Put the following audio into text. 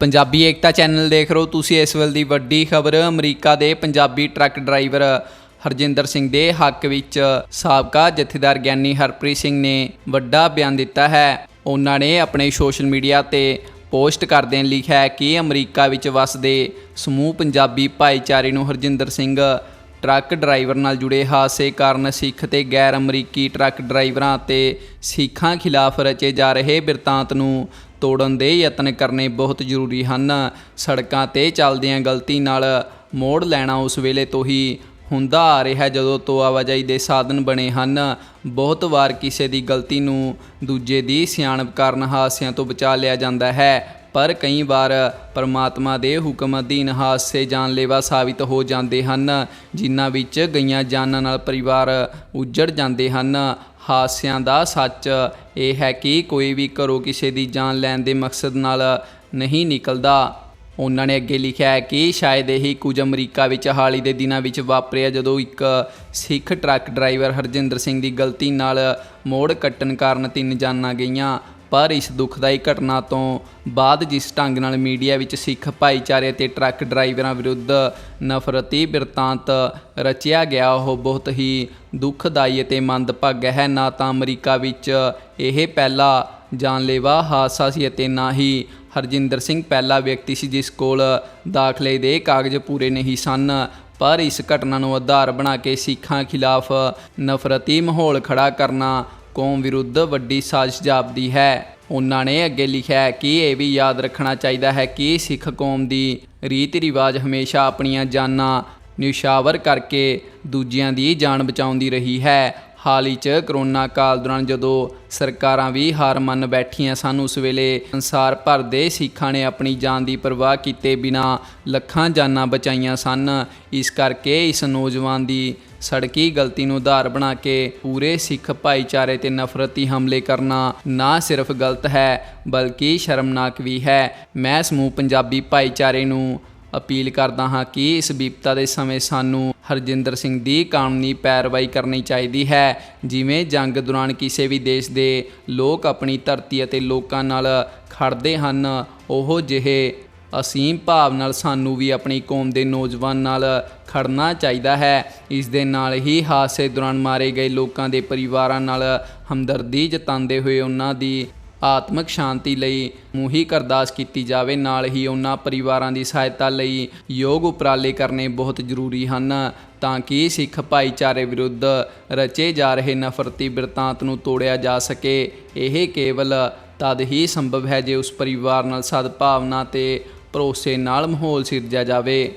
ਪੰਜਾਬੀ ਏਕਤਾ channel ਦੇਖ ਰਹੇ ਹੋ ਤੁਸੀਂ ਇਸ ਵੇਲੇ ਦੀ ਵੱਡੀ ਖਬਰ, ਅਮਰੀਕਾ ਦੇ ਪੰਜਾਬੀ ਟਰੱਕ ਡਰਾਈਵਰ ਹਰਜਿੰਦਰ ਸਿੰਘ ਦੇ ਹੱਕ ਵਿੱਚ ਸਾਬਕਾ ਜਥੇਦਾਰ ਗਿਆਨੀ ਹਰਪ੍ਰੀਤ ਸਿੰਘ ਨੇ ਵੱਡਾ ਬਿਆਨ ਦਿੱਤਾ ਹੈ। ਉਹਨਾਂ ਨੇ ਆਪਣੇ ਸੋਸ਼ਲ ਮੀਡੀਆ ਤੇ ਪੋਸਟ ਕਰਦਿਆਂ ਲਿਖਿਆ ਹੈ ਕਿ ਅਮਰੀਕਾ ਵਿੱਚ ਵਸਦੇ ਸਮੂਹ ਪੰਜਾਬੀ ਭਾਈਚਾਰੇ ਨੂੰ ਹਰਜਿੰਦਰ ਸਿੰਘ ਟਰੱਕ ਡਰਾਈਵਰ ਨਾਲ ਜੁੜੇ ਹਾਦਸੇ ਕਾਰਨ ਸਿੱਖ ਤੇ ਗੈਰ ਅਮਰੀਕੀ ਟਰੱਕ ਡਰਾਈਵਰਾਂ ਅਤੇ ਸਿੱਖਾਂ ਖਿਲਾਫ ਰਚੇ ਜਾ ਰਹੇ ਬਿਰਤਾਂਤ ਨੂੰ ਤੋੜਨ ਦੇ ਯਤਨ ਕਰਨੇ ਬਹੁਤ ਜ਼ਰੂਰੀ ਹਨ। ਸੜਕਾਂ ਤੇ ਚੱਲਦਿਆਂ ਗਲਤੀ ਨਾਲ ਮੋੜ ਲੈਣਾ ਉਸ ਵੇਲੇ ਤੋਂ ਹੀ ਹੁੰਦਾ ਆ ਰਿਹਾ ਜਦੋਂ ਤੋਂ ਆਵਾਜਾਈ ਦੇ ਸਾਧਨ ਬਣੇ ਹਨ। ਬਹੁਤ ਵਾਰ ਕਿਸੇ ਦੀ ਗਲਤੀ ਨੂੰ ਦੂਜੇ ਦੀ ਸਿਆਣਪ ਕਾਰਨ ਹਾਦਸਿਆਂ ਤੋਂ ਬਚਾ ਲਿਆ ਜਾਂਦਾ ਹੈ, ਪਰ ਕਈ ਵਾਰ ਪਰਮਾਤਮਾ ਦੇ ਹੁਕਮ ਅਧੀਨ ਹਾਦਸੇ ਜਾਨਲੇਵਾ ਸਾਬਿਤ ਹੋ ਜਾਂਦੇ ਹਨ, ਜਿਨ੍ਹਾਂ ਵਿੱਚ ਗਈਆਂ ਜਾਨਾਂ ਨਾਲ ਪਰਿਵਾਰ ਉੱਜੜ ਜਾਂਦੇ ਹਨ। ਹਾਦਸਿਆਂ ਦਾ ਸੱਚ ਇਹ ਹੈ ਕਿ ਕੋਈ ਵੀ ਘਰੋਂ ਕਿਸੇ ਦੀ ਜਾਨ ਲੈਣ ਦੇ ਮਕਸਦ ਨਾਲ ਨਹੀਂ ਨਿਕਲਦਾ। ਉਹਨਾਂ ਨੇ ਅੱਗੇ ਲਿਖਿਆ ਹੈ ਕਿ ਸ਼ਾਇਦ ਇਹੀ ਕੁਝ ਅਮਰੀਕਾ ਵਿੱਚ ਹਾਲ ਹੀ ਦੇ ਦਿਨਾਂ ਵਿੱਚ ਵਾਪਰਿਆ ਜਦੋਂ ਇੱਕ ਸਿੱਖ ਟਰੱਕ ਡਰਾਈਵਰ ਹਰਜਿੰਦਰ ਸਿੰਘ ਦੀ ਗਲਤੀ ਨਾਲ ਮੋੜ ਕੱਟਣ ਕਾਰਨ ਤਿੰਨ ਜਾਨਾਂ ਗਈਆਂ। ਪਰ ਇਸ ਦੁਖਦਾਈ ਘਟਨਾ ਤੋਂ ਬਾਅਦ ਜਿਸ ਢੰਗ ਨਾਲ ਮੀਡੀਆ ਵਿੱਚ ਸਿੱਖ ਭਾਈਚਾਰੇ ਤੇ ਟਰੱਕ ਡਰਾਈਵਰਾਂ ਵਿਰੁੱਧ ਨਫ਼ਰਤੀ ਬਿਰਤਾਂਤ ਰਚਿਆ ਗਿਆ, ਉਹ ਬਹੁਤ ਹੀ ਦੁਖਦਾਈ ਅਤੇ ਮੰਦਭਾਗਾ ਹੈ। ਨਾ ਤਾਂ ਅਮਰੀਕਾ ਵਿੱਚ ਇਹ ਪਹਿਲਾ ਜਾਨਲੇਵਾ ਹਾਦਸਾ ਸੀ ਅਤੇ ਨਾ ਹੀ ਹਰਜਿੰਦਰ ਸਿੰਘ ਪਹਿਲਾ ਵਿਅਕਤੀ ਸੀ ਜਿਸ ਕੋਲ ਦਾਖਲੇ ਦੇ ਕਾਗਜ਼ ਪੂਰੇ ਨਹੀਂ ਸਨ। ਪਰ ਇਸ ਘਟਨਾ ਨੂੰ ਆਧਾਰ ਬਣਾ ਕੇ ਸਿੱਖਾਂ ਖਿਲਾਫ ਨਫ਼ਰਤੀ ਮਾਹੌਲ ਖੜਾ ਕਰਨਾ ਕੌਮ ਵਿਰੁੱਧ ਵੱਡੀ ਸਾਜ਼ਿਸ਼ ਜਾਪਦੀ ਹੈ। ਉਹਨਾਂ ਨੇ ਅੱਗੇ ਲਿਖਿਆ ਕਿ ਇਹ ਵੀ ਯਾਦ ਰੱਖਣਾ ਚਾਹੀਦਾ ਹੈ ਕਿ ਸਿੱਖ ਕੌਮ ਦੀ ਰੀਤੀ ਰਿਵਾਜ ਹਮੇਸ਼ਾ ਆਪਣੀਆਂ ਜਾਨਾਂ ਨਿਸ਼ਾਵਰ ਕਰਕੇ ਦੂਜਿਆਂ ਦੀ ਜਾਨ ਬਚਾਉਂਦੀ ਰਹੀ ਹੈ। ਹਾਲ ਹੀ 'ਚ ਕਰੋਨਾ ਕਾਲ ਦੌਰਾਨ ਜਦੋਂ ਸਰਕਾਰਾਂ ਵੀ ਹਾਰ ਮੰਨ ਬੈਠੀਆਂ ਸਨ, ਉਸ ਵੇਲੇ ਸੰਸਾਰ ਭਰ ਦੇ ਸਿੱਖਾਂ ਨੇ ਆਪਣੀ ਜਾਨ ਦੀ ਪਰਵਾਹ ਕੀਤੇ ਬਿਨਾ ਲੱਖਾਂ ਜਾਨਾਂ ਬਚਾਈਆਂ ਸਨ। ਇਸ ਕਰਕੇ ਇਸ ਨੌਜਵਾਨ ਦੀ ਸੜਕੀ ਗਲਤੀ ਨੂੰ ਆਧਾਰ ਬਣਾ ਕੇ ਪੂਰੇ ਸਿੱਖ ਭਾਈਚਾਰੇ ਤੇ ਨਫ਼ਰਤੀ ਹਮਲੇ ਕਰਨਾ ਨਾ ਸਿਰਫ ਗਲਤ ਹੈ, ਬਲਕਿ ਸ਼ਰਮਨਾਕ ਵੀ ਹੈ। ਮੈਂ ਸਮੂਹ ਪੰਜਾਬੀ ਭਾਈਚਾਰੇ ਨੂੰ ਅਪੀਲ ਕਰਦਾ ਹਾਂ ਕਿ ਇਸ ਵਿਪਤਾ ਦੇ ਸਮੇਂ ਸਾਨੂੰ ਹਰਜਿੰਦਰ ਸਿੰਘ ਦੀ ਕਾਨੂੰਨੀ ਪੈਰਵਾਈ ਕਰਨੀ ਚਾਹੀਦੀ ਹੈ। ਜਿਵੇਂ ਜੰਗ ਦੌਰਾਨ ਕਿਸੇ ਵੀ ਦੇਸ਼ ਦੇ ਲੋਕ ਆਪਣੀ ਧਰਤੀ ਅਤੇ ਲੋਕਾਂ ਨਾਲ ਖੜਦੇ ਹਨ, ਉਹ ਜਿਹੇ ਅਸੀਮ ਭਾਵ ਨਾਲ ਸਾਨੂੰ ਵੀ ਆਪਣੀ ਕੌਮ ਦੇ ਨੌਜਵਾਨ ਨਾਲ ਖੜਨਾ ਚਾਹੀਦਾ ਹੈ। ਇਸ ਦੇ ਨਾਲ ਹੀ ਹਾਦਸੇ ਦੌਰਾਨ ਮਾਰੇ ਗਏ ਲੋਕਾਂ ਦੇ ਪਰਿਵਾਰਾਂ ਨਾਲ ਹਮਦਰਦੀ ਜਤਾਉਂਦੇ ਹੋਏ ਉਹਨਾਂ ਦੀ ਆਤਮਿਕ ਸ਼ਾਂਤੀ ਲਈ ਮੂੰਹੀ ਅਰਦਾਸ ਕੀਤੀ ਜਾਵੇ। ਨਾਲ ਹੀ ਉਹਨਾਂ ਪਰਿਵਾਰਾਂ ਦੀ ਸਹਾਇਤਾ ਲਈ ਯੋਗ ਉਪਰਾਲੇ ਕਰਨੇ ਬਹੁਤ ਜ਼ਰੂਰੀ ਹਨ ਤਾਂ ਕਿ ਸਿੱਖ ਭਾਈਚਾਰੇ ਵਿਰੁੱਧ ਰਚੇ ਜਾ ਰਹੇ ਨਫ਼ਰਤੀ ਬਿਰਤਾਂਤ ਨੂੰ ਤੋੜਿਆ ਜਾ ਸਕੇ। ਇਹ ਕੇਵਲ ਤਦ ਹੀ ਸੰਭਵ ਹੈ ਜੇ ਉਸ ਪਰਿਵਾਰ ਨਾਲ ਸਦਭਾਵਨਾ ਤੇ ਭਰੋਸੇ ਨਾਲ ਮਾਹੌਲ ਸਿਰਜਿਆ ਜਾਵੇ।